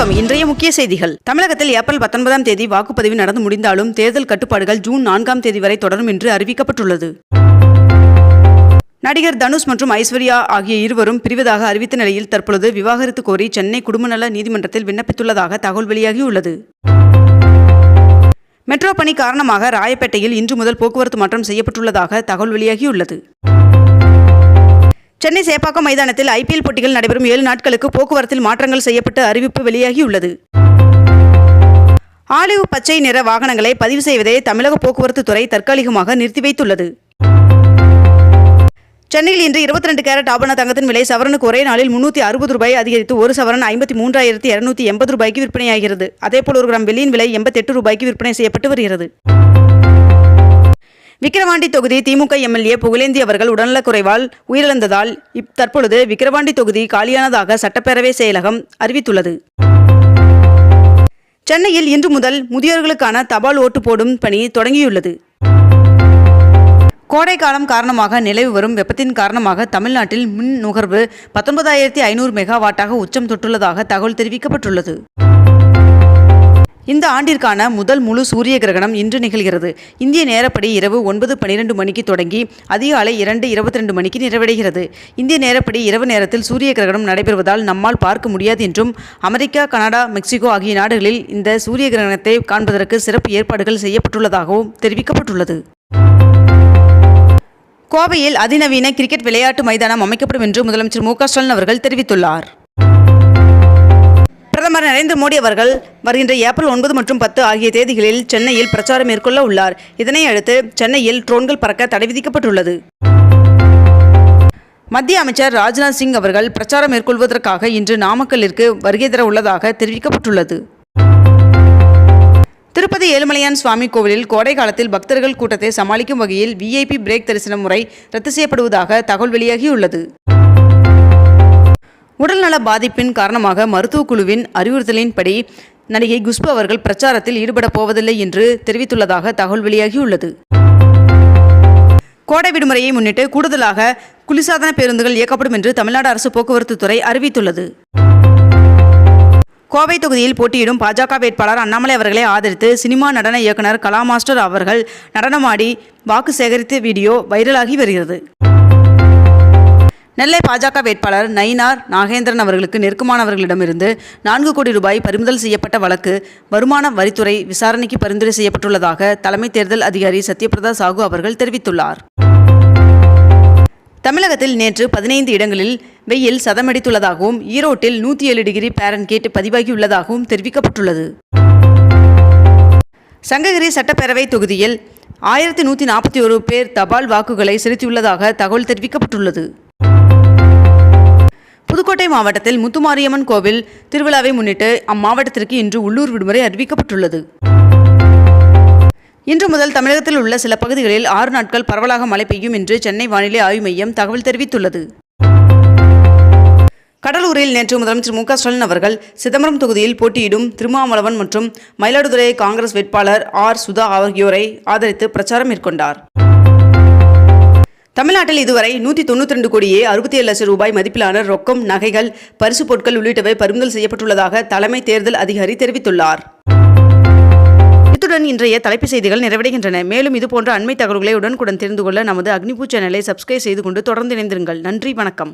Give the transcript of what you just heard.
வணக்கம். இன்றைய முக்கிய செய்திகள். தமிழகத்தில் ஏப்ரல் பத்தொன்பதாம் தேதி வாக்குப்பதிவு நடந்து முடிந்தாலும் தேர்தல் கட்டுப்பாடுகள் ஜூன் நான்காம் தேதி வரை தொடரும் என்று அறிவிக்கப்பட்டுள்ளது. நடிகர் தனுஷ் மற்றும் ஐஸ்வர்யா ஆகிய இருவரும் பிரிவதாக அறிவித்த நிலையில் தற்பொழுது விவாகரத்து கோரி சென்னை குடும்பநல நீதிமன்றத்தில் விண்ணப்பித்துள்ளதாக தகவல் வெளியாகியுள்ளது. மெட்ரோ பணி காரணமாக ராயப்பேட்டையில் இன்று முதல் போக்குவரத்து மாற்றம் செய்யப்பட்டுள்ளதாக தகவல் வெளியாகியுள்ளது. சென்னை சேப்பாக்கம் மைதானத்தில் ஐபிஎல் போட்டிகள் நடைபெறும் ஏழு நாட்களுக்கு போக்குவரத்தில் மாற்றங்கள் செய்யப்பட்டு அறிவிப்பு வெளியாகியுள்ளது. ஆலிவ் பச்சை நிற வாகனங்களை பதிவு செய்வதை தமிழக போக்குவரத்து துறை தற்காலிகமாக நிறுத்தி வைத்துள்ளது சென்னையில் இன்று இருபத்தி ரெண்டு கேரட் ஆபண தங்கத்தின் விலை சவரனுக்கு ஒரே நாளில் முன்னூற்றி அறுபது ரூபாய் அதிகரித்து ஒரு சவரன் ஐம்பத்தி மூன்றாயிரத்தி இருநூத்தி எண்பது ரூபாய்க்கு விற்பனையாகிறது. அதேபோல் ஒரு கிராம் வெள்ளியின் விலை எண்பத்தெட்டு ரூபாய்க்கு விற்பனை செய்யப்பட்டு வருகிறது. விக்கிரவாண்டி தொகுதி திமுக எம்எல்ஏ புகழேந்தி அவர்கள் உடல்நலக்குறைவால் உயிரிழந்ததால் தற்பொழுது விக்கிரவாண்டி தொகுதி காலியானதாக சட்டப்பேரவை செயலகம் அறிவித்துள்ளது. சென்னையில் இன்று முதல் முதியோர்களுக்கான தபால் ஓட்டு போடும் பணி தொடங்கியுள்ளது. கோடைக்காலம் காரணமாக நிலவி வரும் வெப்பத்தின் காரணமாக தமிழ்நாட்டில் மின் நுகர்வு பத்தொன்பதாயிரத்தி ஐநூறு மெகாவாட்டாக உச்சம் தொட்டுள்ளதாக தகவல் தெரிவிக்கப்பட்டுள்ளது. இந்த ஆண்டிற்கான முதல் முழு சூரிய கிரகணம் இன்று நிகழ்கிறது. இந்திய நேரப்படி இரவு ஒன்பது பனிரெண்டு மணிக்கு தொடங்கி அதிகாலை இரண்டு இருபத்தி ரெண்டு மணிக்கு நிறைவடைகிறது. இந்திய நேரப்படி இரவு நேரத்தில் சூரிய கிரகணம் நடைபெறுவதால் நம்மால் பார்க்க முடியாது என்றும் அமெரிக்கா கனடா மெக்சிகோ ஆகிய நாடுகளில் இந்த சூரிய கிரகணத்தை காண்பதற்கு சிறப்பு ஏற்பாடுகள் செய்யப்பட்டுள்ளதாகவும் தெரிவிக்கப்பட்டுள்ளது. கோவையில் அதிநவீன கிரிக்கெட் விளையாட்டு மைதானம் அமைக்கப்படும் என்று முதலமைச்சர் மு க ஸ்டாலின் அவர்கள் தெரிவித்துள்ளார். பிரதமர் நரேந்திர மோடி அவர்கள் வருகின்ற ஏப்ரல் ஒன்பது மற்றும் பத்து ஆகிய தேதிகளில் சென்னையில் பிரச்சாரம் மேற்கொள்ள உள்ளார். இதனை அடுத்து சென்னையில் ட்ரோன்கள் பறக்க தடை விதிக்கப்பட்டுள்ளது. மத்திய அமைச்சர் ராஜ்நாத் சிங் அவர்கள் பிரச்சாரம் மேற்கொள்வதற்காக இன்று நாமக்கல்லிற்கு வருகை தர உள்ளதாக தெரிவிக்கப்பட்டுள்ளது. திருப்பதி ஏழுமலையான் சுவாமி கோவிலில் கோடை காலத்தில் பக்தர்கள் கூட்டத்தை சமாளிக்கும் வகையில் விஐபி பிரேக் தரிசன முறை ரத்து செய்யப்படுவதாக தகவல் வெளியாகியுள்ளது. உடல்நல பாதிப்பின் காரணமாக மருத்துவக் குழுவின் அறிவுறுத்தலின்படி நடிகை குஷ்பு அவர்கள் பிரச்சாரத்தில் ஈடுபடப் போவதில்லை என்று தெரிவித்துள்ளதாக தகவல் வெளியாகியுள்ளது. கோடை விடுமுறையை முன்னிட்டு கூடுதலாக குளிர்சாதன பேருந்துகள் இயக்கப்படும் என்று தமிழ்நாடு அரசு போக்குவரத்து துறை அறிவித்துள்ளது. கோவை தொகுதியில் போட்டியிடும் பாஜக வேட்பாளர் அண்ணாமலை அவர்களை ஆதரித்து சினிமா நடன இயக்குனர் கலா மாஸ்டர் அவர்கள் நடனமாடி வாக்கு சேகரித்த வீடியோ வைரலாகி வருகிறது. நெல்லை பாஜக வேட்பாளர் நயினார் நாகேந்திரன் அவர்களுக்கு நெருக்கமானவர்களிடமிருந்து நான்கு கோடி ரூபாய் பறிமுதல் செய்யப்பட்ட வழக்கு வருமான வரித்துறை விசாரணைக்கு பரிந்துரை செய்யப்பட்டுள்ளதாக தலைமை தேர்தல் அதிகாரி சத்யபிரதா சாகு அவர்கள் தெரிவித்துள்ளார். தமிழகத்தில் நேற்று பதினைந்து இடங்களில் வெயில் சதமடித்துள்ளதாகவும் ஈரோட்டில் நூற்றி ஏழு டிகிரி பேரன்கேட் பதிவாகியுள்ளதாகவும் தெரிவிக்கப்பட்டுள்ளது. சங்ககிரி சட்டப்பேரவை தொகுதியில் ஆயிரத்தி நூற்றி நாற்பத்தி ஒரு பேர் தபால் வாக்குகளை செலுத்தியுள்ளதாக தகவல் தெரிவிக்கப்பட்டுள்ளது. புதுக்கோட்டை மாவட்டத்தில் முத்துமாரியம்மன் கோவில் திருவிழாவை முன்னிட்டு அம்மாவட்டத்திற்கு இன்று உள்ளூர் விடுமுறை அறிவிக்கப்பட்டுள்ளது. இன்று முதல் தமிழகத்தில் உள்ள சில பகுதிகளில் ஆறு நாட்கள் பரவலாக மழை பெய்யும் என்று சென்னை வானிலை ஆய்வு மையம் தகவல் தெரிவித்துள்ளது. கடலூரில் நேற்று முதலமைச்சர் மு ஸ்டாலின் அவர்கள் சிதம்பரம் தொகுதியில் போட்டியிடும் திருமாவளவன் மற்றும் மயிலாடுதுறை காங்கிரஸ் வேட்பாளர் ஆர் சுதா ஆகியோரை ஆதரித்து பிரச்சாரம் மேற்கொண்டார். தமிழ்நாட்டில் இதுவரை நூற்றி தொண்ணூற்றி ரெண்டு கோடியே அறுபத்தி ஏழு லட்சம் ரூபாய் மதிப்பிலான ரொக்கம் நகைகள் பரிசு பொருட்கள் உள்ளிட்டவை பறிமுதல் செய்யப்பட்டுள்ளதாக தலைமை தேர்தல் அதிகாரி தெரிவித்துள்ளார். இத்துடன் இன்றைய தலைப்புச் செய்திகள் நிறைவடைகின்றன. மேலும் இதுபோன்ற அண்மை தகவல்களை உடனுக்குடன் தெரிந்து கொள்ள நமது அக்னிபூ சேனலை சப்ஸ்கிரைப் செய்து கொண்டு தொடர்ந்து இணைந்திருங்கள். நன்றி வணக்கம்.